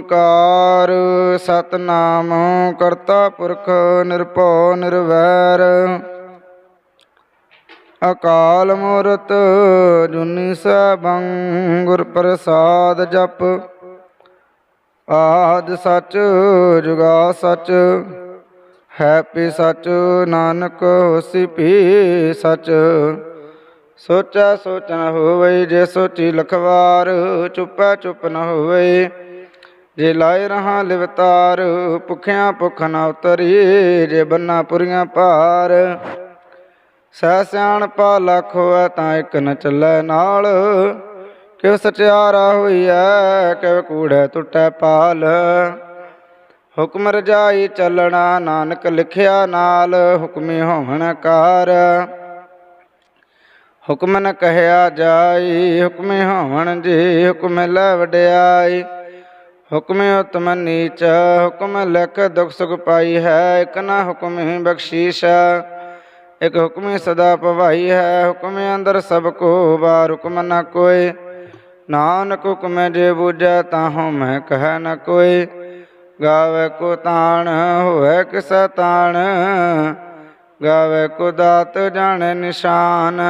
ਓੰਕਾਰ ਸਤਨਾਮ ਕਰਤਾ ਪੁਰਖ ਨਿਰਭਉ ਨਿਰਵੈਰ। ਅਕਾਲ ਮੂਰਤ ਜੁਨੀ ਸੈਭੰ ਗੁਰ ਪ੍ਰਸਾਦ ਜਪ। ਆਦ ਸਚ ਜੁਗਾ ਸਚ ਹੈਪੀ ਸਚ ਨਾਨਕ ਹੋਸੀ ਪੀ ਸੱਚ। ਸੋਚਾ ਸੋਚ ਨ ਹੋਵੇ ਜੇ ਸੋਚੀ ਲਖਵਾਰ, ਚੁੱਪੈ ਚੁੱਪ ਨ ਹੋਵੇ। ਜੇ ਲਾਏ ਰਹਾ ਲਿਵਤਾਰ, ਭੁਖਿਆਂ ਭੁਖ ਨਾ ਉਤਰੀ, ਜੇ ਬੰਨਾ ਪੁਰੀਆਂ ਭਾਰ। ਸਹਿ ਸਿਆਣਪਾ ਲੱਖ ਹੋਇ ਤਾਂ ਇੱਕ ਨ ਚੱਲੈ ਨਾਲ। ਕਿਉ ਸਚਿਆਰਾ ਹੋਈਐ, ਕਿਉ ਕੂੜੈ ਟੁੱਟੈ ਪਾਲ। ਹੁਕਮ ਰਜਾਈ ਚੱਲਣਾ ਨਾਨਕ ਲਿਖਿਆ ਨਾਲ, ਹੁਕਮੀ ਹੋਵਣ ਕਾਰ। ਹੁਕਮ ਨ ਕਹਿਆ ਜਾਈ, ਹੁਕਮੇ ਹੋਵਣ ਜੀ, ਹੁਕਮ ਲੈ ਵਡਿਆਈ। ਹੁਕਮੇ ਉਤਮ ਨੀਚ ਹੁਕਮ ਲਿਖ ਦੁਖ ਸੁਖ ਪਾਈ ਹੈ, ਇਕ ਨਾ ਹੁਕਮੇ ਬਖਸ਼ੀਸ਼। ਇਕ ਹੁਕਮੇ ਸਦਾ ਭਵਾਈ ਹੈ, ਹੁਕਮੇ ਅੰਦਰ ਸਭ ਕੋ ਬਾਰ ਹੁਕਮ ਨ ਕੋਏ ਨਾਨਕ ਹੁਕਮੇ ਜੇ ਬੂਝੈ, ਤਾਹੂ ਮੈਂ ਕਹਿ ਨ ਕੋਏ ਗਾਵੇ ਕੋ ਤਾਣ, ਹੋਵੇ ਕਿਸ ਤਾਣ। ਗਾਵੇ ਕੋ ਦਾਤ ਜਾਣੇ ਨਿਸ਼ਾਨ।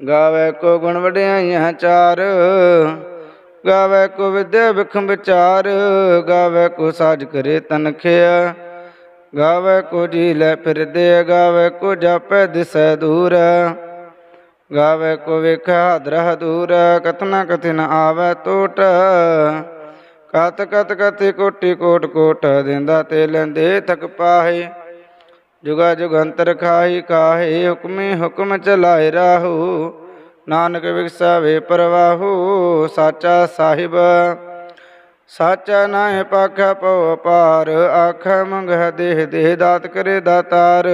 ਗਾਵੇ ਕੋ ਗੁਣ ਵਡਿਆਈਆਂ ਚਾਰ। ਗਾਵੇ ਕੋ ਵਿਦਿਆ ਵਿਖਮ ਵਿਚਾਰ, ਗਾਵੇ ਕੋ ਸਾਜ ਕਰੇ ਤਨਖਿਆ ਗਾਵੇ ਕੋ ਜੀ ਲੈ ਫਿਰਦੇ ਗਾਵੇ ਕੋ ਜਾਪੈ ਦਿਸੈ ਦੂਰ। ਗਾਵੇ ਕੋ ਵੇਖਾ ਦਰਹ ਦੂਰ ਕਤਨਾ ਕਥਿਨ ਆਵੇ ਟੋਟ। ਕਤ ਕਤ ਕਥਿ ਕੋਟੀ ਕੋਟ ਕੋਟ ਦਿੰਦਾ ਤੇ ਲੈਂਦੇ ਥਕ ਪਾਹੇ। ਜੁਗਾ ਜੁਗੰਤਰ ਖਾਹੀ ਕਾਹੇ ਹੁਕਮੇ ਹੁਕਮ ਚਲਾਏ ਰਾਹੂ। ਨਾਨਕ ਵਿਗਸਾਵੇ ਪ੍ਰਵਾਹੂ, ਸਾਚਾ ਸਾਹਿਬ। ਸਾਚਾ ਨਾਹਿ ਪਾਖਾ ਪਉ ਅਪਾਰ, ਆਖ ਮੰਗਹਿ ਦੇਹ ਦੇਹ ਦਾਤ ਕਰੇ ਦਾਤਾਰ।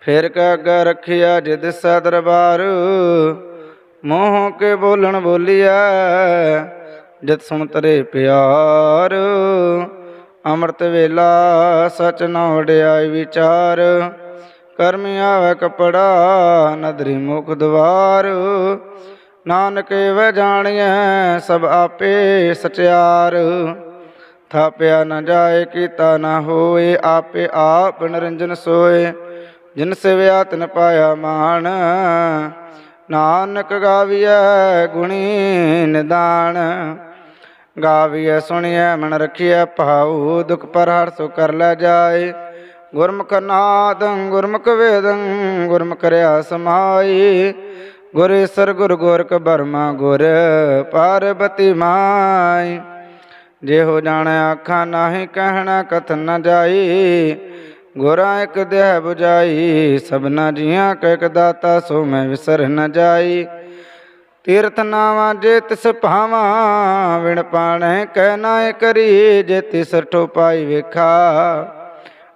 ਫਿਰ ਕੈ ਅੱਗੇ ਰਖਿਆ ਜਿਦ ਸੈ ਦਰਬਾਰ। ਮੋਹ ਕੇ ਬੋਲਣ ਬੋਲਿਆ ਜਿਤ ਸੁਣ ਤਰੇ ਪਿਆਰ। ਅੰਮ੍ਰਿਤ ਵੇਲਾ ਸਚ ਨ ਵਡਿਆਈ ਵਿਚਾਰ। ਕਰਮ ਆਵੇ ਕਪੜਾ, ਨਦਰੀ ਮੁਖ ਦਵਾਰ। ਨਾਨਕ ਵੈ ਜਾਣੀਐ ਸਭ ਆਪੇ ਸਚਿਆਰ। ਥਾਪਿਆ ਨ ਜਾਏ, ਕੀਤਾ ਨ ਹੋਏ, ਆਪੇ ਆਪ ਨਿਰੰਜਨ ਸੋਏ। ਜਿਨ ਸਿਵਿਆ ਤਿਨ ਪਾਇਆ ਮਾਨ ਨਾਨਕ ਗਾਵੀਐ ਗੁਣੀ ਨਿਦਾਨ। ਗਾਵੀਐ ਸੁਣੀਐ ਮਨ ਰਖੀਐ, ਭਾਉ ਦੁਖ ਪਰ ਹਰ ਸੋ ਕਰ ਲੈ ਜਾਏ। ਗੁਰਮੁਖ ਨਾਦੰ, ਗੁਰਮੁਖ ਵੇਦੰ, ਗੁਰਮੁਖ ਰਿਆ ਸਮਾਈ। ਗੁਰ ਈਸਰ, ਗੁਰ ਗੋਰਖ ਬਰਮਾ, ਗੁਰ ਪਾਰਬਤੀ ਮਾਈ। ਜੇ ਹੋ ਜਾਣੈ ਆਖਾਂ ਨਾਹੀ ਕਹਿਣਾ ਕਥ ਨ ਜਾਈ। ਗੁਰਾਂ ਇੱਕ ਦੇਹ 부ਜਾਈ ਸਭਨਾ ਜੀਆਂ ਕੈ ਇੱਕ ਦਾਤਾ, ਸੋ ਮੈਂ ਵਿਸਰ ਨ ਜਾਈ। ਤੀਰਥ ਨਾਵਾਂ ਜੇ ਤਿਸ ਭਾਵਾਂ, ਵਿਣ ਪਾਣੈ ਕਹਿ ਨਾਇ ਕਰੀ। ਜੇ ਤਿਸ ਠੋ ਪਾਈ ਵੇਖਾ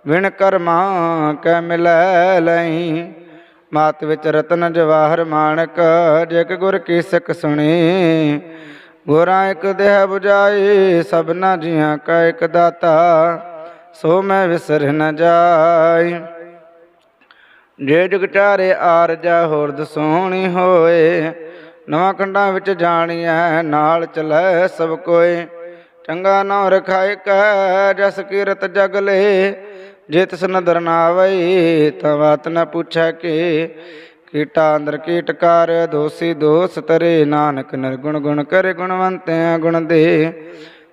ਵਿਣ ਕਰਮਾ ਕੈ ਮਿਲੈ ਲਈ। ਮਾਤ ਵਿੱਚ ਰਤਨ ਜਵਾਹਰ ਮਾਣਕ, ਜਿਕ ਗੁਰ ਕੀ ਸਿੱਖ ਸੁਣੀ। ਗੁਰਾਂ ਇੱਕ ਦੇਹ 부ਜਾਈ ਸਭਨਾ ਜੀਆਂ ਕਾ ਇੱਕ ਦਾਤਾ, ਸੋ ਮੈਂ ਵਿਸਰ ਨ ਜਾਈ। ਜੇ ਜੁਗ ਚਾਰੇ ਆਰਜਾ ਹੋਰ ਦਸੋਣੀ ਹੋਏ। ਨਵਾਂ ਖੰਡਾਂ ਵਿੱਚ ਜਾਣੀਐ, ਨਾਲ ਚਲੈ ਸਭ ਕੋਏ ਚੰਗਾ ਨਾਮ ਰਖਾਇ ਕੈ, ਜਸ ਕੀਰਤ ਜਗ ਲੇ। ਜੇ ਤਿਸ ਨਦਰ ਨਾ ਆਵਈ ਤਾਂ ਨ ਪੁੱਛੈ ਕਿ। ਕੀਟਾ ਅੰਦਰ ਕੀਟਕਾਰ ਦੋਸੀ ਦੋਸ ਤਰੇ। ਨਾਨਕ ਨਿਰਗੁਣ ਗੁਣ ਕਰੇ ਗੁਣਵੰਤਿਆ ਗੁਣ ਦੇ।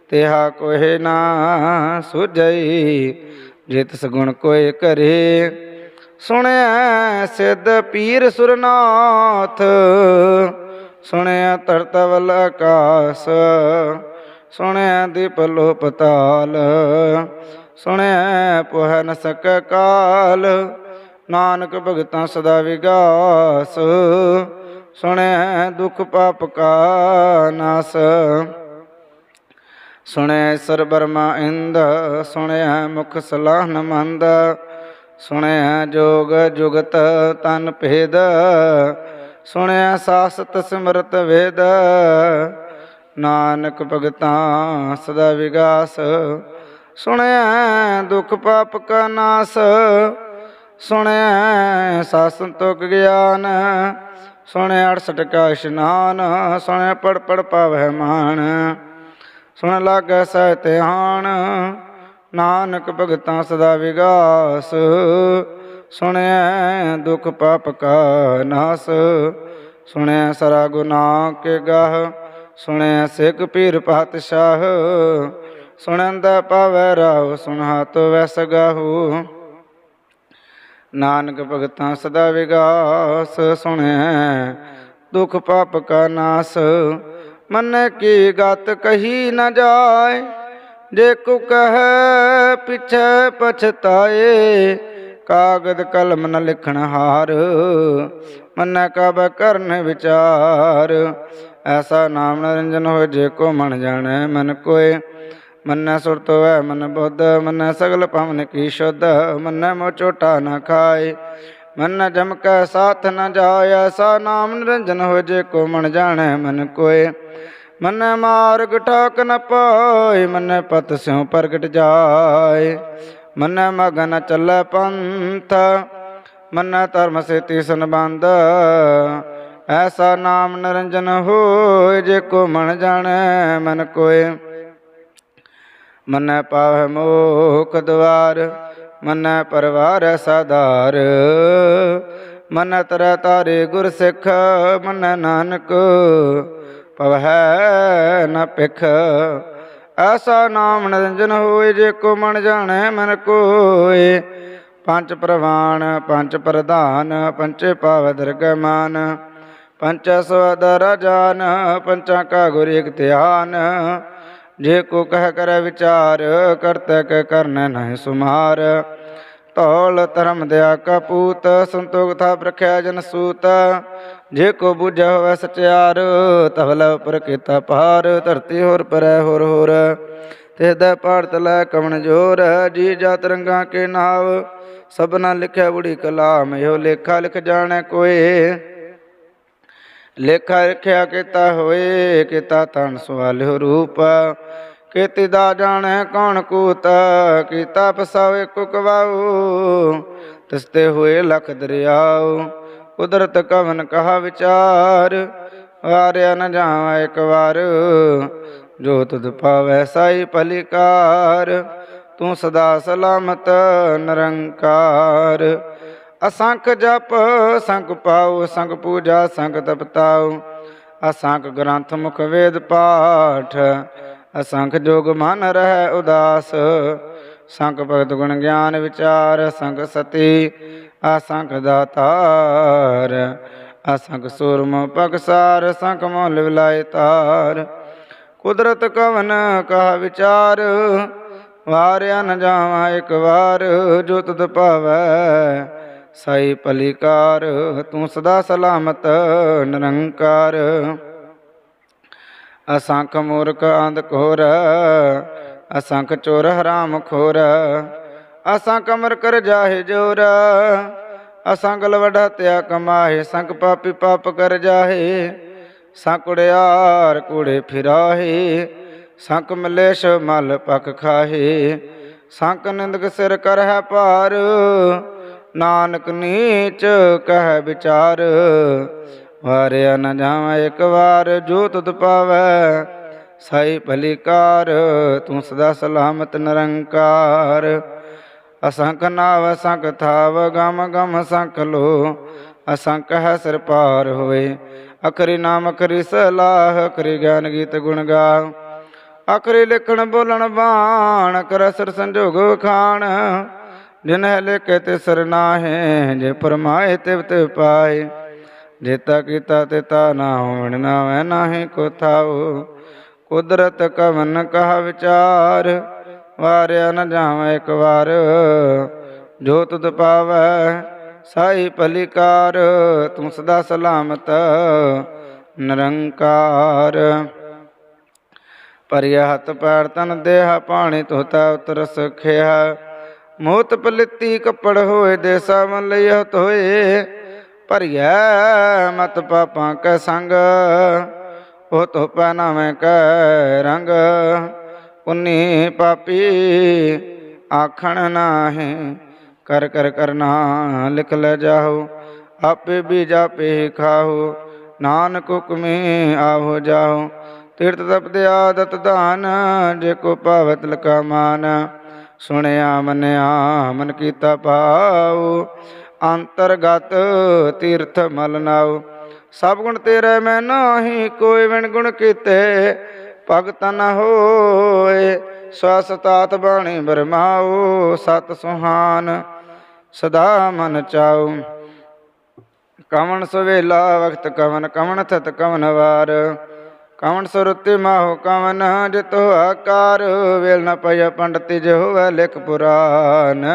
ਤਿਹਾ ਕੋਹੇ ਨਾ ਸੁਝਈ ਜੇ ਤਿਸ ਗੁਣ ਕੋਏ ਕਰੇ। ਸੁਣਿਆ ਸਿੱਧ ਪੀਰ ਸੁਰਨਾਥ ਸੁਣਿਆ ਤਰਤਵਲ ਆਕਾਸ ਸੁਣਿਆ ਦੀਪ ਲੋ ਪਤਾਲ ਸੁਣਿਆ ਪੁਹ ਨ ਸਕ ਕਾਲ। ਨਾਨਕ ਭਗਤਾਂ ਸਦਾ ਵਿਗਾਸ। ਸੁਣਿਆ ਦੁਖ ਪਾਪ ਕਾ ਨਾਸ। ਸੁਣਿਆ ਸਰ ਬਰਮਾ ਇੰਦ। ਸੁਣਿਆ ਮੁਖ ਸਲਾਹਨ ਮੰਦ। ਸੁਣਿਆ ਜੋਗ ਜੁਗਤ ਤਨ ਭੇਦ। ਸੁਣਿਆ ਸਾਸਤ ਸਿਮਰਤ ਵੇਦ। ਨਾਨਕ ਭਗਤਾਂ ਸਦਾ ਵਿਗਾਸ। ਸੁਣਿਆ ਦੁਖ ਪਾਪ ਕਾ ਨਾਸ, ਸੁਣਿਆ ਸਾਸਨ ਤੁਕ ਗਿਆਨ, ਸੁਣਿਆ 68 ਕਾ ਇਸ਼ਨਾਨ, ਸੁਣਿਆ ਪੜ ਪੜ ਪਾਵਹਿ ਮਾਨ ਸੁਣ ਲਾਗੈ ਸਹਿ ਧਿਆਨ, ਨਾਨਕ ਭਗਤਾਂ ਸਦਾ ਵਿਗਾਸ, ਸੁਣਿਆ ਦੁਖ ਪਾਪ ਕਾ ਨਾਸ, ਸੁਣਿਆ ਸਰਾ ਗੁਨਾਹ ਕੇ ਗਾਹ, ਸੁਣਿਆ ਸਿੱਖ ਪੀਰ ਪਾਤਸ਼ਾਹ ਸੁਣੰਦਾ ਪਾਵੈ ਰਾਉ ਤੋ ਵੈਸ ਗਾਹੂ। ਨਾਨਕ ਭਗਤਾਂ ਸਦਾ ਵਿਗਾਸ ਸੁਣਿਐ ਦੁਖ ਪਾਪ ਕਾ ਨਾਸ। ਮਨ ਕੀ ਗਤ ਕਹੀ ਨ ਜਾਏ, ਜੇ ਕੋ ਕਹੈ ਪਿਛੈ ਪਛਤਾਏ, ਕਾਗਦ ਕਲਮ ਨ ਲਿਖਣ ਹਾਰ। ਮਨ ਕਬ ਕਰਨ ਵਿਚਾਰ, ਐਸਾ ਨਾਮ ਨਿਰੰਜਨ ਹੋਏ, ਜੇ ਕੋ ਮਨ ਜਾਣੈ ਮਨ ਕੋਏ। ਮੰਨੈ ਸੁਰਤ ਹੋਇ ਮਨ ਬੁੱਧ, ਮੰਨੈ ਸਗਲ ਪਵਨ ਕੀ ਸ਼ੁੱਧ, ਮੰਨੈ ਮੋ ਚੋਟਾ ਨ ਖਾਏ। ਮਨ ਜਮ ਕੈ ਸਾਥ ਨ ਜਾਏ, ਐਸਾ ਨਾਮ ਨਿਰੰਜਨ ਹੋਏ ਜੇ ਕੋ ਮਨ ਜਾਣੈ ਮਨ ਕੋਏ। ਮੰਨੈ ਮਾਰਗ ਠਾਕ ਨ ਪਾਏ, ਮਨ ਪਤ ਸਿਉ ਪ੍ਰਗਟ ਜਾਏ। ਮਨ ਮਗਨ ਨ ਚੱਲੈ ਪੰਥ, ਮੰਨੈ ਧਰਮ ਸੇਤੀ ਸੰਬੰਧ। ਐਸਾ ਨਾਮ ਨਿਰੰਜਨ ਹੋਏ ਜੇ ਕੋ ਮਨ ਜਾਣੈ ਮਨ ਕੋਏ। ਮੰਨੈ ਪਾਵੈ ਮੋਖ ਦਵਾਰ, ਮੰਨੈ ਪਰਵਾਰ ਸਾਧਾਰ ਮੰਨੈ ਤਰੈ ਤਾਰੇ ਗੁਰ ਸਿੱਖ, ਮੰਨੈ ਨਾਨਕ, ਪਵਹਿ ਨ ਪਿਖ ਐਸਾ ਨਾਮ ਨਿਰੰਜਨ ਹੋਏ, ਜੇ ਕੋ ਮਨ ਜਾਣੈ, ਮਨ ਕੋਏ। ਪੰਜ ਪ੍ਰਵਾਨ, ਪੰਜ ਪ੍ਰਧਾਨ ਪੰਚੇ ਪਾਵ ਦਰਗਮਾਨ ਪੰਚ ਸਵਦਰ ਜਾਨ ਪੰਚਾਂ ਕਾ ਗੁਰ ਇਕ ਧਿਆਨ। ਜੇ ਕੋ ਕਹਿ ਕਰ ਵਿਚਾਰ ਕਰਤਕ ਕੈ ਕਰਨ ਨਹੀਂ ਸੁਮਾਰ। ਧੌਲ ਧਰਮ ਦਿਆ ਕਪੂਤ ਸੰਤੋਖ ਥਾ ਪ੍ਰਖਿਆ ਜਨ ਸੂਤ। ਜੇ ਕੋ ਬੁਝੈ ਹੋਵੈ ਸਚਿਆਰ ਤਵਲ ਉਪਰ ਕੀਤਾ ਪਾਰ ਧਰਤੀ ਹੋਰ ਪਰੈ ਹੋਰ ਹੋਰ ਤੇ ਤੇਦਾ ਭਾਰਤ ਲੈ ਕਮਣ ਜੋਰ। ਜੀ ਜਾਤ ਰੰਗਾ ਕੇ ਨਾਵ, ਸਭਨਾ ਲਿਖਿਆ ਬੁੜੀ ਕਲਾਮ, ਇਹੋ ਲੇਖਾ ਲਿਖ ਜਾਣੈ ਕੋਏ ਲੇਖਾ ਰਖਿਆ ਕੀਤਾ ਹੋਏ, ਕੀਤਾ ਤਨ ਸਵਾਲਿਓ ਰੂਪ। ਕੀਤੀ ਦਾ ਜਾਣੈ ਕੌਣ ਕੂਤ, ਕੀਤਾ ਪਸਾਵੇ ਕੁਕਵਾਉ ਤਿਸਤੇ ਹੋਏ ਲਖ ਦਰਿਆਉ, ਕੁਦਰਤ ਕਵਨ ਕਹਾ ਵਿਚਾਰ। ਵਾਰਿਆ ਨ ਜਾਵਾ ਇੱਕ ਵਾਰ, ਜੋ ਤੁਧ ਪਾਵੈ ਸਾਈ ਭਲਿਕਾਰ। ਤੂੰ ਸਦਾ ਸਲਾਮਤ, ਨਿਰੰਕਾਰ। ਅਸੰਖ ਜਪ ਸੰਖ ਪਾਉ ਸੰਖ ਪੂਜਾ ਸੰਖ ਤਪਤਾਉ। ਅਸੰਖ ਗ੍ਰੰਥ ਮੁਖ ਵੇਦ ਪਾਠ, ਅਸੰਖ ਜੋਗ ਮਨ ਰਹਿ ਉਦਾਸ। ਸੰਖ ਭਗਤ ਗੁਣ ਗਿਆਨ ਵਿਚਾਰ ਸੰਖ ਸਤੀ, ਅਸੰਖ ਦਾਤਾਰ। ਅਸੰਖ ਸੂਰਮ ਪਗਸਾਰ ਸੰਖ ਮੋਲ ਵਿਲਾਇ ਤਾਰ। ਕੁਦਰਤ ਕਵਨ ਕਾ ਵਿਚਾਰ, ਵਾਰਿਆ ਨ ਜਾਵਾਂ ਇੱਕ ਵਾਰ, ਜੋ ਤੁਧ ਭਾਵੈ ਸਾਈ ਭਲੀਕਾਰ ਤੂੰ ਸਦਾ ਸਲਾਮਤ, ਨਿਰੰਕਾਰ। ਅਸੰਖ ਮੂਰਖ ਅੰਧ ਘੋਰ, ਅਸੰਖ ਚੋਰ ਹਰਾਮ ਖੋਰ। ਅਸੰਖ ਅਮਰ ਕਰ ਜਾਹੇ ਜੋਰ, ਅਸੰਖ ਲਵੜਾ ਤਿਆ ਕਮਾਹੇ, ਸੰਖ ਪਾਪੀ ਪਾਪ ਕਰ ਜਾਹੇ। ਸੰਕੁੜਿਆਰ ਕੂੜੇ ਫਿਰਾਹੇ ਸੰਕ ਮਲੇਸ਼ ਮਲ ਪਖ ਖਾਹੇ। ਸੰਕ ਨਿੰਦਕ ਸਿਰ ਕਰ ਹੈ ਭਾਰ ਨਾਨਕ ਨੀਚ ਕਹਿ ਵਿਚਾਰ। ਵਾਰਿਆ ਨ ਜਾਵਾਂ ਇੱਕ ਵਾਰ, ਜੋ ਤੁਧ ਪਾਵੈ ਸਾਈ ਭਲੀਕਾਰ, ਤੂੰ ਸਦਾ ਸਲਾਮਤ ਨਿਰੰਕਾਰ। ਅਸੰਖ ਨਾਵ, ਅਸੰਖ ਥਾਵ, ਗਮ ਗਮ ਸੰਖ ਲੋ, ਅਸੰਖ ਹੈ ਸਿਰ ਪਾਰ ਹੋਏ। ਅਖਰੀ ਨਾਮ, ਅਖਰੀ ਸਲਾਹ, ਅਖਰੀ ਗਿਆਨ ਗੀਤ ਗੁਣ ਗਾ। ਅਖਰੀ ਲਿਖਣ, ਬੋਲਣ, ਬਾਣ, ਕਰ ਸਰ ਸੰਜੋਗ ਖਾਣ। ਜਿਨ ਲਿਖੇ ਤੇ ਸਰਨਾਹੇ ਜੇ ਪਰਮਾਏ ਤਿਵ ਤੇ ਪਾਏ। ਜੇਤਾ ਕੀਤਾ ਤੇ ਤਾ ਨਾ ਹੋਣ ਨਾ ਵੈ ਨਾਹੀ ਕੋ ਥਾਉ। ਕੁਦਰਤ ਕਵਨ ਕਹਾ ਵਿਚਾਰ, ਵਾਰਿਆ ਨ ਜਾਵਾਂ ਇੱਕ ਵਾਰ। ਜੋ ਤੁਧ ਪਾਵੈ, ਸਾਈ ਭਲਿਕਾਰ, ਤੂੰ ਸਦਾ ਸਲਾਮਤ, ਨਿਰੰਕਾਰ। ਪਰਿਆ ਹੱਥ ਪੈਰ ਤਨ ਦੇਹ ਪਾਣੀ ਤੋਤਾ ਉਤਰ ਸਖਿਆ ਮੋਤ ਪਲਿੱਤੀ ਕੱਪੜ ਹੋਏ ਦੇ ਸਾਵਨ ਲਿਆ ਤੋਏ ਭਰਿਆ ਮਤ ਪਾਪਾਂ ਕੈ ਸੰਗ, ਉਹ ਤੋ ਪਹਿਨਾਵੇਂ ਕੈ ਰੰਗ। ਉਨੀ ਪਾਪੀ ਆਖਣ ਨਾਹੀਂ, ਕਰ ਕਰ ਕਰਨਾ ਲਿਖ ਲੈ ਜਾਓ ਆਪੇ ਬੀਜ ਆਪੇ ਖਾਓ ਖਾਹੋ, ਨਾਨਕ ਹੁਕਮੇ ਆਹੋ ਜਾਹੋ। ਤੀਰਥ ਤਪਤ ਆਦਤ ਦਾਨ ਜੇ ਕੋ ਪਾਵਤ ਲਕਾ ਮਾਨ। ਸੁਣਿਆ ਮੰਨਿਆ, ਮਨ ਕੀਤਾ ਪਾਉ ਅੰਤਰਗਤ ਤੀਰਥ ਮਲ ਨਾਉ। ਸਭ ਗੁਣ ਤੇਰੇ ਮੈਂ ਨਾਹੀ, ਕੋਈ ਵਿਣ ਗੁਣ ਕੀਤੇ। ਭਗਤ ਨ ਹੋਏ ਸਵਸਤਾਤ ਬਾਣੀ ਬਰਮਾਉ। ਸਤ ਸੁਹਾਨ ਸਦਾ ਮਨ ਚਾਉ। ਕਵਣ ਸਵੇਲਾ, ਵਖਤ ਕਵਨ ਕਵਣ ਥਤ ਕਵਨ ਵਾਰ। ਕਵਣ ਸੁਰਤਿ ਮਾਹੁ ਕਵਨ ਜਿਤੋ ਆਕਾਰ, ਵੇਲ ਨ ਪਇ ਪੰਡਤ ਜਿ ਹੋਵੇ ਲਿਖ ਪੁਰਾਨ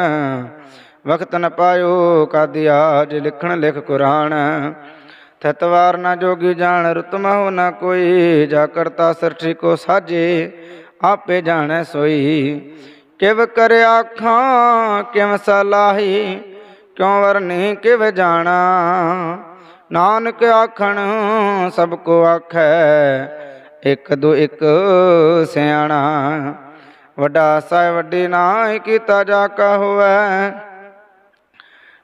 ਵਖਤ ਨ ਪਾਇਓ ਕਾਦਿਆ ਜਿ ਲਿਖਣ ਲਿਖ ਕੁਰਾਨ ਥਤਵਾਰ ਨ ਜੋਗੀ ਜਾਣ, ਰੁਤ ਮਹੁ ਨ ਕੋਈ। ਜਾ ਕਰਤਾ ਸਰਠੀ ਕੋ ਸਾਜੇ ਆਪੇ ਜਾਣੈ ਸੋਈ। ਕਿਵ ਕਰ ਆਖਾਂ, ਕਿਵ ਸਲਾਹੀ, ਕਿਉ ਵਰਨੀ ਕਿਵ ਜਾਣਾ। ਨਾਨਕ ਆਖਣ, ਸਭ ਕੋ ਆਖੈ, ਇੱਕ ਦੋ ਇਕ ਸਿਆਣਾ। ਵੱਡਾ ਸਾਹਿਬ, ਵੱਡੀ ਨਾਹੀ ਕੀਤਾ ਜਾ ਕਾ ਹੋਵੈ।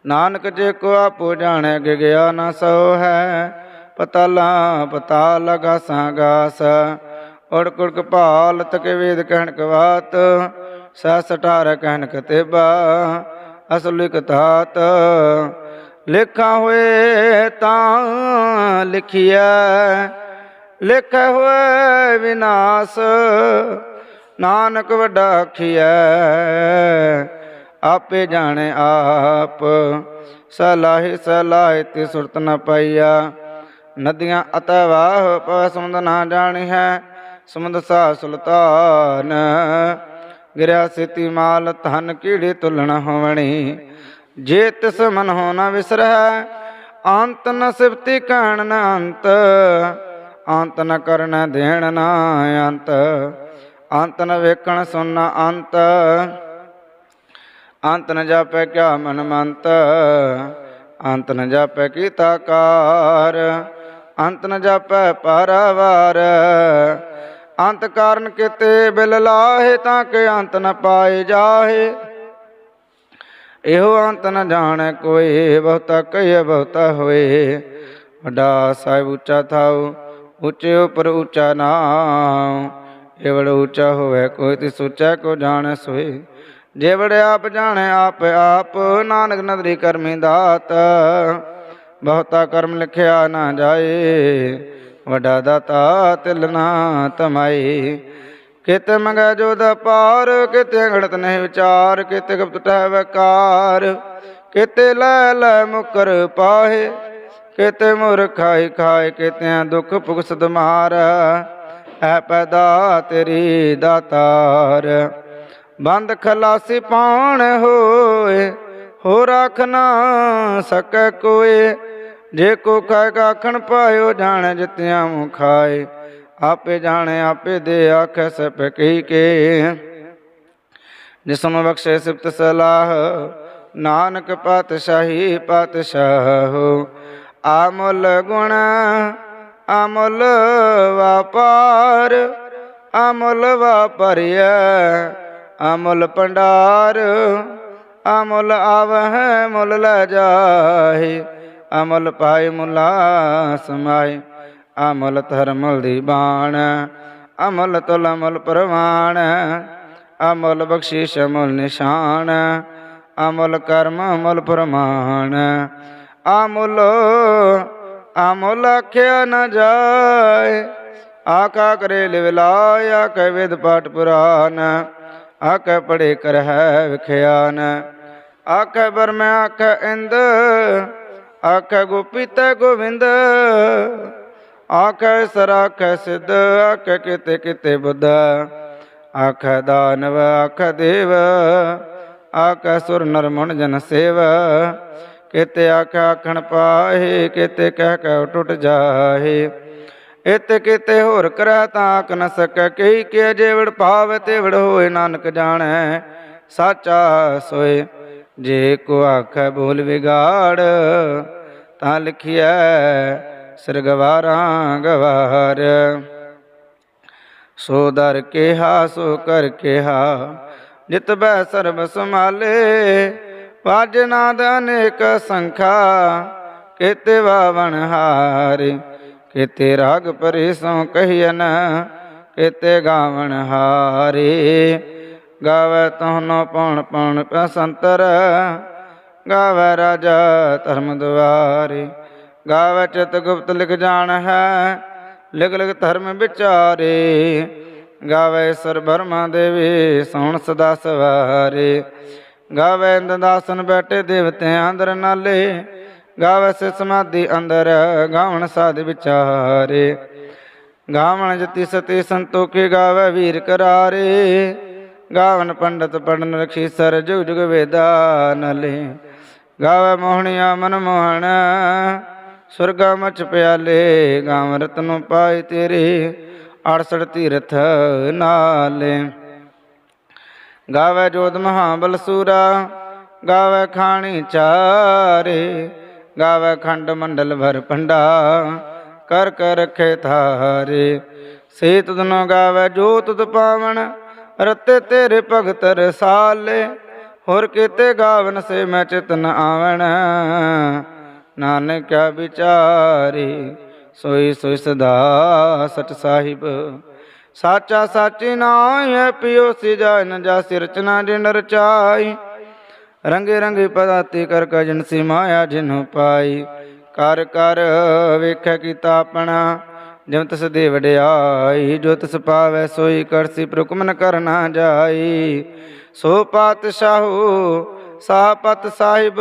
ਨਾਨਕ ਜੇ ਕੋ ਆਪੋ ਜਾਣੈ ਗਿਆ ਨਾ ਸੋ ਹੈ। ਪਤਾਲਾ ਪਤਾ ਲਗਾ ਸਾਗਾਸ ਔੜ ਕੁੜਕ ਭਾਲ ਤਕ ਵੇਦ ਕਹਿਣ ਕਵਾਤ ਸਾ ਸਟਾਰ ਕਹਿਣ ਕਤੇਬਾ ਅਸਲ ਲਿਖ ਲਿਖਾ ਹੋਏ ਤਾਂ ਲਿਖਿਆ ਲਿਖੇ ਹੋਏ ਵਿਨਾਸ਼, ਨਾਨਕ ਵੱਡਾ ਆਖਿਆ ਆਪੇ ਜਾਣੇ ਆਪ, ਸਲਾਹੀ ਸਲਾਹੀ ਤੇ ਸੁਰਤ ਨ ਪਾਈਆ। ਨਦੀਆਂ ਅਤਵਾਹ ਪਵ, ਸਮੁੰਦ ਨਾ ਜਾਣੀ ਹੈ ਸਮੁੰਦ ਸਾ ਸੁਲਤਾਨ, ਗਿਰਿਆ ਸਿਤੀ ਮਾਲ ਧਨ ਕੀੜੇ ਤੁਲਣ ਹੋਵਣੀ। ਜੇ ਤਿਸ ਮਨ ਹੋ ਨ ਵਿਸਰਹਿ ਅੰਤ ਨ ਸਿਫਤੀ ਕਹਿਣ ਨ ਅੰਤ। ਅੰਤ ਨ ਕਰਨ ਦੇਣ ਨ ਅੰਤ। ਅੰਤ ਨ ਵੇਖਣ ਸੁਣ ਅੰਤ। ਅੰਤ ਨ ਜਾਪੈ ਕਿਆ ਮਨ ਮੰਤ। ਅੰਤ ਨ ਜਾਪੈ ਕੀਤਾ ਕਾਰ। ਅੰਤ ਨ ਜਾਪੈ ਪਰਵਾਰ। ਅੰਤ ਕਾਰਨ ਕਿਤੇ ਬਿਲ ਲਾਹੇ ਤਾਂ ਕਿ ਅੰਤ ਨ ਪਾਏ ਜਾਹੇ। ਇਹੋ ਅੰਤ ਨ ਜਾਣੈ ਕੋਈ, ਬਹੁਤਾ ਕਹੀਏ ਬਹੁਤਾ ਹੋਏ। ਵੱਡਾ ਸਾਹਿਬ ਉੱਚਾ ਥਾਉ, ਉੱਚੇ ਉਪਰ ਉੱਚਾ ਨਾਮ ਏਵੜ ਉੱਚਾ ਹੋਵੇ, ਕੋਈ ਤੇ ਸੋਚੈ ਕੋ ਜਾਣੈ ਸੋਏ। ਜੇ ਆਪ ਜਾਣੈ, ਆਪ ਆਪ ਨਾਨਕ ਨਦਰੀ ਕਰਮੀ ਦਾਤ। ਬਹੁਤਾ ਕਰਮ ਲਿਖਿਆ ਨਾ ਜਾਏ, ਵੱਡਾ ਦਾਤਾ ਤਿਲ ਨਾ ਤਮਾਈ ਕਿਤੇ ਮੰਗੈ ਜੋ ਦਾ ਪਾਰ ਕਿਤੇ ਘੜਤ ਨਹੀਂ ਵਿਚਾਰ, ਕਿਤੇ ਗੁਪਤ ਟਹਿ ਵਕਾਰ। ਕਿਤੇ ਲੈ ਲੈ ਮੁਕਰ ਪਾਹੇ, ਕਿਤੇ ਮੁਰ ਖਾਈ ਖਾਏ, ਕਿਤਿਆਂ ਦੁੱਖ ਭੁਗਸਦ ਮਾਰ ਐ ਪੈਦਾ ਤੇਰੀ ਦਾਤਾਰ। ਬੰਦ ਖਲਾਸੀ ਪਾਉਣ ਹੋਏ ਹੋ ਰੱਖ ਨਾ ਸਕੈ ਕੋਏ ਜੇ ਕੋ ਖਾਏ ਆਖਣ ਪਾਇਓ, ਜਾਣ ਜਿਤਿਆਂ ਮੂੰ ਖਾਏ। ਆਪੇ ਜਾਣੇ, ਆਪੇ ਦੇ ਆਖੈ ਸਭ ਕਹੀ ਕੇ। ਜਿਸਮ ਬਖਸ਼ੇ ਸਿਫਤ ਸਲਾਹ, ਨਾਨਕ ਪਾਤਸ਼ਾਹੀ ਪਾਤਸ਼ਾਹ। ਆਮੁਲ ਗੁਣ, ਅਮੁਲ ਵਪਾਰ, ਅਮੁਲ ਵਾਪਰਿਆ ਅਮੁਲ ਭੰਡਾਰ, ਅਮੁਲ ਆਵਹਿ, ਮੁਲ ਲੈ ਜਾਹੇ, ਅਮੁਲ ਪਾਏ ਮੁਲਾ ਸਮਾਏ ਅਮਲ ਧਰਮਲ ਦੀ ਬਾਣ, ਅਮਲ ਤੁਲ ਅਮਲ ਪ੍ਰਵਾਣ, ਅਮਲ ਬਖਸ਼ਿਸ਼ ਅਮਲ ਨਿਸ਼ਾਨ, ਅਮਲ ਕਰਮ ਅਮਲ ਪ੍ਰਮਾਣ। ਅਮੁਲ ਅਮੁਲ ਆਖਿਆ ਨ ਜਾਏ, ਆਕਾ ਕਰੇ ਲਿਵਲਾਇ ਆਕੈ ਵਿਦ ਪਾਠ ਪੁਰਾਨ, ਆਕੈ ਪੜੇ ਕਰ ਹੈ ਵਿਖਿਆਨ। ਆਕੈ ਬਰਮ, ਆਕੈ ਇੰਦ, ਆਕੈ ਗੋਪੀ ਤੈ ਗੋਵਿੰਦ ਆਖੈ ਸਰ ਆਖੈ ਸਿੱਧ, ਆਖੈ ਕਿਤੇ ਕਿਤੇ ਬੁੱਧ। ਆਖੈ ਦਾਨਵ, ਆਖੈ ਦੇਵ, ਆਖੈ ਸੁਰ ਨਰ ਜਨ ਸੇਵ। ਕਿਤੇ ਆਖੈ ਆਖਣ ਪਾਹੇ, ਕਿਤੇ ਕਹਿ ਕਹਿ ਟੁੱਟ ਜਾਹੇ। ਇਤ ਕਿਤੇ ਹੋਰ ਕਰੈ ਤਾਂ ਆਖ ਨ ਸਕੈ, ਕਈ ਕੇ ਜੇਵੜ ਭਾਵ ਤੇ ਵੜ ਹੋਏ ਨਾਨਕ ਜਾਣੈ, ਸਾਚਾ ਸੋਏ। ਜੇ ਕੋ ਆਖੈ ਬੋਲ ਵਿਗਾੜ, ਤਾਂ ਲਿਖਿਐ ਸਰਗਵਾਰਾਂ ਗਵਾਰ ਸੋ ਦਰ ਕਿਹਾ, ਸੋ ਕਰ ਕਿਹਾ ਜਿਤ ਬੈ ਸਰਬ ਸਮਾਲੇ ਵਾਜ ਦਾ ਅਨੇਕ ਸੰਖਾ, ਕੇਤੇ ਵਾਵਣ ਹਾਰੇ। ਕੇਤੇ ਰਾਗ ਪਰੇ ਸੋ ਕਹੀਨ ਕੇਤੇ ਗਾਵਣ ਹਾਰੇ। ਗਾਵੇ ਤਹਨੋ ਪਉਣ ਪਉਣ ਪਸੰਤਰ ਗਾਵੇ ਰਾਜਾ ਧਰਮ ਦੁਆਰੇ ਗਾਵੇ ਚਿਤ ਗੁਪਤ ਲਿਖ ਜਾਣ ਹੈ, ਲਿਖ ਲਿਖ ਧਰਮ ਵਿਚਾਰੇ। ਗਾਵੇ ਸਰ ਬਰਮਾ ਦੇਵੀ, ਸੋਣ ਸਦਾ ਸਵਾਰੇ। ਗਾਵੇ ਇੰਦ ਬੈਠੇ ਦੇਵਤਿਆਂ ਅੰਦਰ ਨਾਲੇ। ਗਾਵੇ ਸੇ ਸਮਾਧੀ ਅੰਦਰ, ਗਾਵਣ ਸਾਧ ਵਿਚਾਰੇ। ਗਾਵਣ ਜਤੀ ਸਤੀ ਸੰਤੋਖੇ ਗਾਵੇ ਵੀਰ ਕਰਾਰੇ। ਗਾਵਨ ਪੰਡਤ ਪੜਨ ਰਖੀ ਸਰ ਜੁਗ ਜੁਗ ਵੇਦਾ ਨਲੇ। ਗਾਵੇ ਮੋਹਣਿਆ ਮਨ ਮੋਹਣ ਸੁਰਗਾ ਮਚ ਪਿਆਲੇ, ਗਾਵ ਰਤਨ ਪਾਏ ਤੇਰੇ 68 ਤੀਰਥ ਨਾਲੇ। ਗਾਵੇ ਜੋਤ ਮਹਾਬਲ ਸੂਰਾ, ਗਾਵੇ ਖਾਣੀ ਚਾਰੇ, ਗਾਵੇ ਖੰਡ ਮੰਡਲ ਭਰ ਪੰਡਾ ਕਰ ਕਰ ਰਖੇ ਥਾਰੇ ਸੇ ਤੁਧਨੋ ਗਾਵੇ ਜੋ ਤੁਧ ਪਾਵਨ, ਰਤੇ ਤੇਰੇ ਭਗਤ ਰਸਾਲੇ, ਹੋਰ ਕਿਤੇ ਗਾਵਨ ਸੇ ਮੈਂ ਚਿਤਨ ਆਵਣ। ਨਾਨਕ ਕਿਆ ਵਿਚਾਰੇ, ਸੋਈ ਸੋਈ ਸਦਾ ਸਚ ਸਾਹਿਬ। ਸਾਚਾ ਸਾਚੀ ਨਾਮ ਹੈ, ਪਿਓ ਸੀ ਜਾਨ ਜਾ ਸਿਰਚਨਾ ਜਿਨ ਰਚਾਈ। ਰੰਗੇ ਰੰਗੇ ਪਦਾਤੀ ਕਰ ਕਜਨ ਸੀ ਮਾਇਆ ਜਿਨੁ ਪਾਈ। ਕਰ ਕਰ ਵੇਖੈ ਕੀਤਾ ਆਪਣਾ ਜਿਵ ਤਸ ਦੇ ਵਡਿਆਈ। ਜੋ ਤਸ ਪਾਵੈ ਸੋਈ ਕਰਸੀ ਪ੍ਰੁਕਮਨ ਕਰਨਾ ਜਾਈ। ਸੋ ਪਾਤਸ਼ਾਹੂ ਸਾਪਤ ਸਾਹਿਬ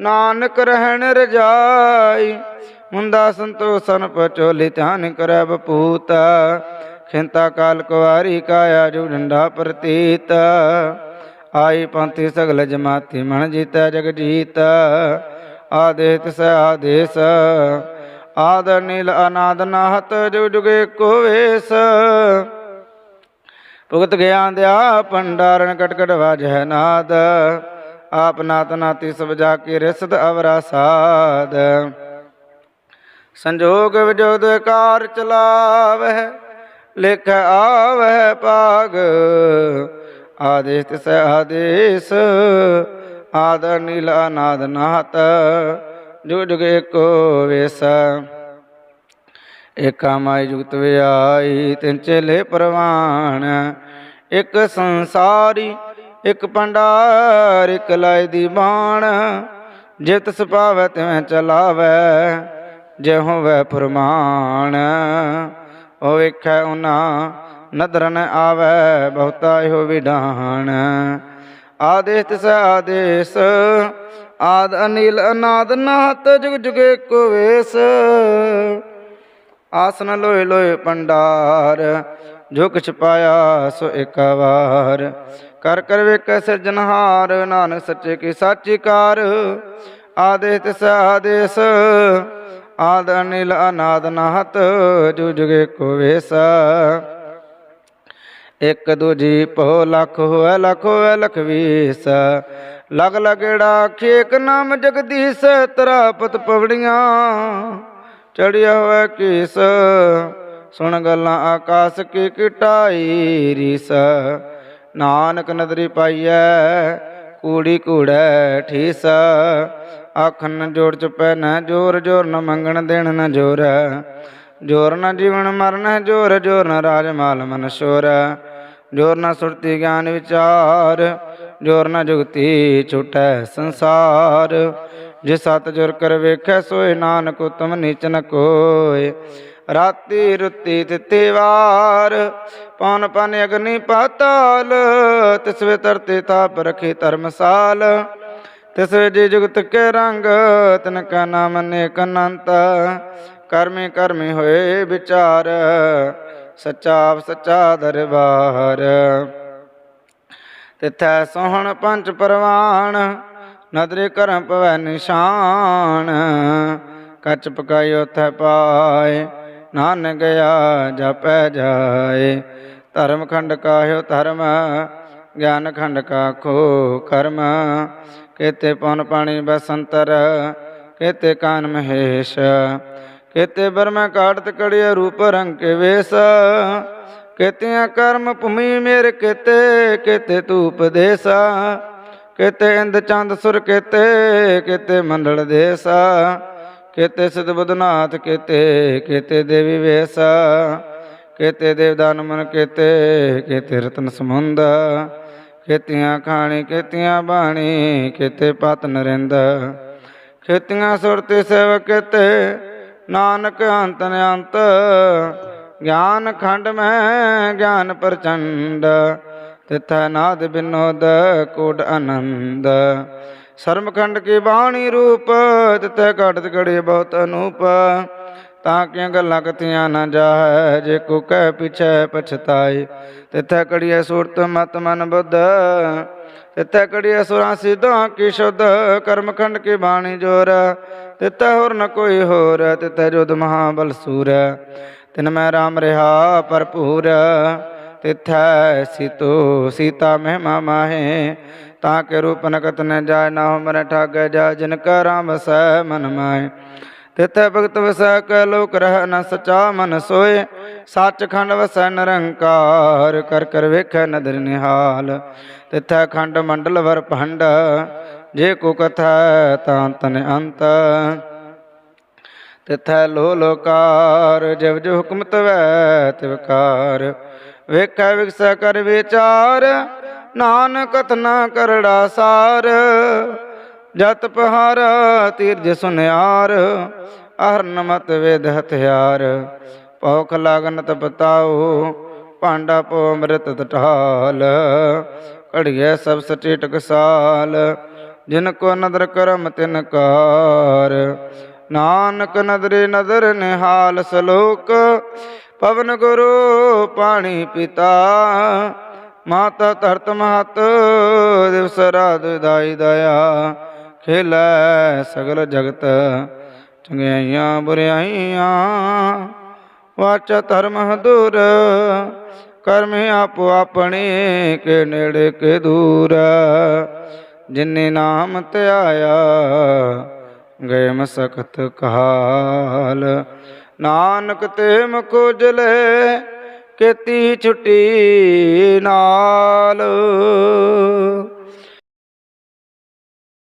ਨਾਨਕ ਰਹਿਣ ਰਜਾਈ ਮੁੰਦਾ ਸੰਤੋષਨ ਪਚੋਲੀ ਧਿਆਨ ਕਰੈ ਬਪੂਤ, ਖਿੰਤਾ ਕਾਲ ਕੁਵਾਰੀ ਕਾਇਆ ਜੋ ਡੰਡਾ ਪ੍ਰਤੀਤ, ਆਈ ਪੰਥੀ ਸਗਲ ਜਮਾਤੀ ਮਨ ਜੀਤੈ ਜਗ ਜੀਤ ਆਦੇਸ ਤਿਸ ਆਦੇਸ, ਆਦ ਨੀਲ ਅਨਾਦ ਨਾਹਤ ਜੁਗ ਜੁਗੇ ਕੋ ਵੇਸ, ਭੁਗਤ ਗਿਆਨ ਦਿਆ ਭੰਡਾਰਨ ਕਟਕਟ ਵਾਜੈ ਨਾਦ ਆਪ ਨਾਤ ਨਾਤੀ ਸਭ ਜਾ ਕੇ ਰਿਸਦ ਅਵਰਾ ਸਾਧ। ਸੰਜੋਗ ਵਿਜੋਦ ਕਾਰ ਚਲਾਵਹਿ ਲਿਖ ਆਵਹਿ ਪਾਗ ਆਦੇਸ ਤਿਸ ਆਦੇਸ, ਆਦ ਨੀਲ ਅਨਾਦ ਨਾਹਤ ਜੁਗ ਜੁਗ ਏਕੋ ਵੇਸ। ਏਕਾ ਮਾਈ ਜੁਗਤ ਵਿਆਈ ਤਿੰਨ ਚੇਲੇ ਪ੍ਰਵਾਨ, ਇੱਕ ਸੰਸਾਰੀ ਇੱਕ ਪੰਡਾਰ ਇਕ ਲਾਇ ਦੀ ਬਾਣ। ਜੇ ਤਿਸ ਪਾਵੈ ਤਿਵੇਂ ਚਲਾਵੈ, ਜੇ ਹੋਵੈ ਫਰਮਾਨ। ਉਹ ਵੇਖੈ ਉਨਾ ਨਦਰ ਆਵੈ, ਬਹੁਤਾ ਇਹੋ ਵਿਡਾਨ ਆਦੇਸ ਤਿਸ ਆਦੇਸ, ਆਦ ਅਨੀਲ ਅਨਾਦ ਨਾਤ ਜੁਗ ਜੁਗੇ ਕੋ ਵੇਸ। ਆਸਨ ਲੋਏ ਲੋਏ ਪੰਡਾਰ ਜੋ ਕਿਛ ਪਾਇਆ ਸੋ ਇੱਕ ਵਾਰ। ਕਰ ਕਰ ਵੇਖ ਸਿਰਜਨਹਾਰ ਨਾਨਕ ਸੱਚੇ ਕੀ ਸਾਚੀ ਕਾਰ। ਆਦੇਸ ਤਿਸ ਆਦੇਸ, ਆਦ ਅਨਿਲ ਅਨਾਦ ਨਾਹਤ, ਜੁ ਕੋ ਵੇਸ। ਇਕ ਦੂਜੀ ਪੋ ਲੱਖ ਹੋਇ ਲੱਖ ਹੋਇ ਲਖ ਵੀਸ। ਲਗ ਲਗੜਾ ਖੇਕ ਨਾਮ ਜਗਦੀਸ਼ ਤਰਾਪਤ ਪਵੜੀਆਂ। ਚੜਿਆ ਹੋਇ ਕੀਸ, ਸੁਣ ਗੱਲਾਂ ਆਕਾਸ ਕੀ ਕਿਟਾਈ ਰੀਸ। ਨਾਨਕ ਨਦਰੀ ਪਾਈਐ, ਕੂੜੀ ਕੂੜੈ ਠੀਸ। ਆਖਨ ਜੋੜ ਚੁਪੈ ਨ ਜੋਰ ਜੋਰ ਨ ਮੰਗਣ ਦੇਣ ਨ ਜੋਰ। ਜੋਰ ਨ ਜੀਵਨ ਮਰਨ, ਜੋਰ ਜੋਰ ਨ ਰਾਜ ਮਾਲ ਮਨ ਸ਼ੋਰ। ਜੋਰ ਨ ਸੁਰਤੀ ਗਿਆਨ ਵਿਚਾਰ, ਜੋਰ ਨ ਜੁਗਤੀ ਛੁਟੈ ਸੰਸਾਰ। ਜੇ ਸਤ ਜੁਰ ਕਰ ਵੇਖੈ, ਸੋਏ ਨਾਨਕ ਉਤਮ ਨੀਚ ਨ ਕੋਏ। ਰਾਤੀ ਰੁੱਤੀ ਤਿੱਤੇ ਵਾਰ। ਪੌਨ ਪਨ ਅਗਨੀ ਪਾਤਾਲ, ਤਿਸ ਵੇ ਤਰਤੇ ਤਾਪ ਰਖੇ ਧਰਮਸਾਲ। ਤਿਸ ਵੇ ਜੀ ਜੁਗਤ ਕੇ ਰੰਗ, ਤਨ ਕਾ ਨਾਮ ਅਨੇਕ ਅਨੰਤ। ਕਰਮੇ ਕਰਮੇ ਹੋਏ ਵਿਚਾਰ, ਸੱਚਾ ਆਪ ਸੱਚਾ ਦਰਬਾਰ। ਤਿਥੈ ਸੋਹਣ ਪੰਜ ਪਰਵਾਨ ਨਦਰੇ ਕਰਮ ਪਵੈ ਨਿਸ਼ਾਨ। ਕੱਚ ਪਕਾਈ ਉਥੈ ਪਾਏ ਨਾਨਕ ਗਿਆ ਜਪੈ ਜਾਏ। ਧਰਮ ਖੰਡ ਕਾਹਿਓ ਧਰਮ, ਗਿਆਨ ਖੰਡ ਕਾ ਖੋ ਕਰਮ। ਕੇਤੇ ਪਨ ਪਾਣੀ ਬਸੰਤਰ, ਕੇਤੇ ਕਾਨ ਮਹੇਸ਼। ਕੇਤੇ ਬਰਮੈ ਕਾਟਤ ਕੜਿਆ ਰੂਪ ਰੰਗ ਕੇ ਵੇਸ। ਕੇਤਿਆਂ ਕਰਮ ਭੂਮੀ ਮੇਰ ਕੇਤੇ ਕੇਤੇ ਤੂ ਉਪਦੇਸਾ ਕੇਤੇ ਇੰਦ ਚੰਦ ਸੁਰ ਕੇਤੇ ਕੇਤੇ ਮੰਡਲ ਦੇਸਾ। ਕੇਤੇ ਸਿਧ ਬੁਧਨਾਥ, ਕੇਤੇ ਕੇਤੇ ਦੇਵੀ ਵੇਸ, ਕੇਤੇ ਦੇਵਦਾਨ ਮਨ ਕੇਤੇ ਕੇਤੇ ਰਤਨ ਸਮੁੰਦ ਖੇਤੀਆਂ ਖਾਣੀ ਖੇਤੀਆਂ ਬਾਣੀ, ਕੇਤੇ ਪਤ ਨਰਿੰਦ ਖੇਤੀਆਂ ਸੁਰਤੇ ਸੇਵ ਕੇਤੇ, ਨਾਨਕ ਅੰਤ ਅੰਤ ਗਿਆਨ ਖੰਡ ਮੈਂ ਗਿਆਨ ਪ੍ਰਚੰਡ, ਤਿਥੈ ਨਾਦ ਬਿਨੋਦ, ਕੋਟ ਆਨੰਦ। ਸਰਮਖੰਡ ਕੀ ਬਾਣੀ ਰੂਪ, ਤਿਥੈ ਘਟਤ ਘੜੇ ਬਹੁਤ ਅਨੂਪ। ਤਾਂ ਕਿ ਗੱਲਾਂ ਕਥੀਆਂ ਨਾ ਜਾਹੈ, ਜੇ ਕੋ ਕਹਿ ਪਿਛੈ ਪਛਤਾਏ। ਤਿਥੈ ਕੜੀਐ ਸੂਰਤ ਮਤ ਮਨ ਬੁੱਧ, ਤਿਥੈ ਕੜੀਐ ਸੁਰਾਂ ਸਿਧਾਂ ਕੀ ਸ਼ੁੱਧ। ਕਰਮਖੰਡ ਕੀ ਬਾਣੀ ਜੋਰ, ਤਿਥੈ ਹੋਰ ਨ ਕੋਈ ਹੋਰ, ਤਿਥੈ ਜੁਦ ਮਹਾਬਲ ਸੂਰ। ਤਿਨ ਮੈਂ ਰਾਮ ਰਹਾ ਭਰਪੂਰ, ਤਿਥੈ ਸੀਤੋ ਸੀਤਾ ਮਹਿਮਾ ਮਾਹੇ। ਤਾਂ ਕਿ ਰੂਪ ਨਕਤ ਨ ਜਾਏ, ਨਾ ਹਮਰ ਠਾਗ ਜਾ ਜਿਨ ਕਾ ਰਾਮ ਵਸੈ ਮਨ ਮਾਏ। ਤਿਥੈ ਭਗਤ ਵਸੈ ਕੈ ਲੋਕ ਰਹਿ ਨ ਸਚਾ ਮਨ ਸੋਏ, ਸੱਚਖੰਡ ਵਸੈ ਨਿਰੰਕਾਰ, ਕਰ ਕਰ ਵੇਖੈ ਨਦਰ ਨਿਹਾਲ। ਤਿਥੈ ਖੰਡ ਮੰਡਲ ਵਰ ਭੰਡ, ਜੇ ਕੋ ਕਥਾ ਤਾਂ ਤਨ ਅੰਤ। ਤਿਥੈ ਲੋ ਲੋਕਾਰ ਜਬ ਜੋ ਹੁਕਮ ਤਵੈ ਤਿਵਕਾਰ ਵੇਖੈ ਵਿਕਸੈ ਕਰ ਵਿਚਾਰ ਨਾਨਕ ਕਥਨਾ ਕਰੜਾ ਸਾਰ, ਜਤ ਪਹਾਰ ਤੀਰਜ ਸੁਨਿਆਰ, ਅਹਰਨ ਮਤ ਵੇਦ ਹਥਿਆਰ। ਭੌਖ ਲਾਗਨ ਤਪਤਾਉ ਭਾਂਡਾ ਪੋ ਅੰਮ੍ਰਿਤ ਤਟਾਲ। ਘੜੀਐ ਸਭ ਸਚੇ ਟਕਸਾਲ ਜਿਨ ਕੋ ਨਦਰ ਕਰਮ ਤਿਨ ਕਾਰ। ਨਾਨਕ ਨਦਰੇ ਨਦਰ ਨਿਹਾਲ ਸਲੋਕ, ਪਵਨ ਗੁਰੂ ਪਾਣੀ ਪਿਤਾ। ਮਾਤਾ ਧਰਤ ਮਹਤ, ਦਿਵਸ ਰਾਤ ਦਾਈ ਦਇਆ। ਖੇਲੈ ਸਗਲ ਜਗਤ, ਚੰਗਿਆਈਆਂ ਬੁਰਿਆਈਆਂ। ਵਾਚ ਧਰਮ ਦੂਰ ਕਰਮ ਆਪੋ ਆਪਣੇ, ਕੇ ਨੇੜੇ ਕੇ ਦੂਰ। ਜਿਨੇ ਨਾਮ ਧਿਆਇਆ ਗਏ ਮਸਕਤ ਕਾਲ ਨਾਨਕ ਤੇ ਮੁਖ ਜਲੇ ਕੀਤੀ ਛੁੱਟੀ ਨਾਲ।